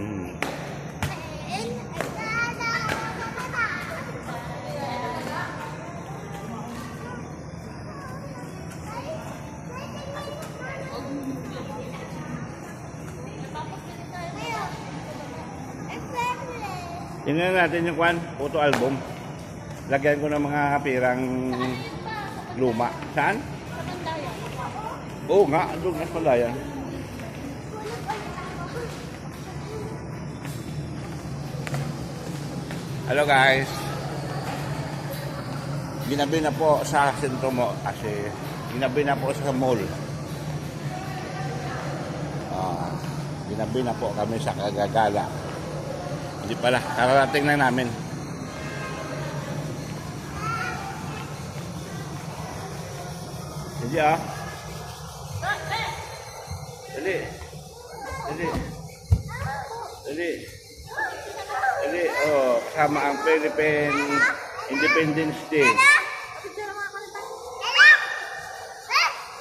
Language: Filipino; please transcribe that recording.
Mm. Tingnan natin yung kwan, photo album. Lagyan ko ng mga pirang luma. Saan? Oo nga, doon nga pala yan. Hello guys. Ginabi na po sa sentro mo kasi ginabi na po sa mall. Ah, ginabi na po kami sa kagagala. Hindi pala, kararating lang namin. Hindi ah. Dali. Dali. Dali. Dali. Oh, kasama ang Philippine Independence Day.